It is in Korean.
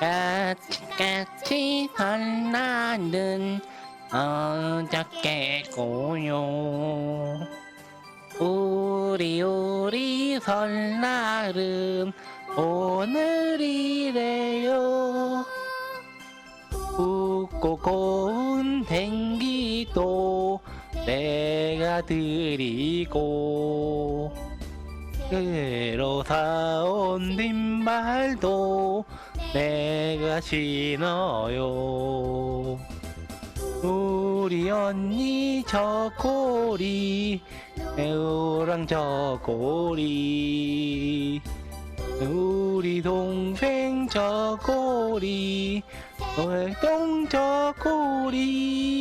같이 설날은 어저께고요. 우리 우리 설날은 오늘이래요. 웃고 고운 댕기도 내가 드리고 새로 사온 뒷발도 내가 신어요. 우리 언니 저고리 매우랑 저고리. 우리 동생 저고리 월동 저고리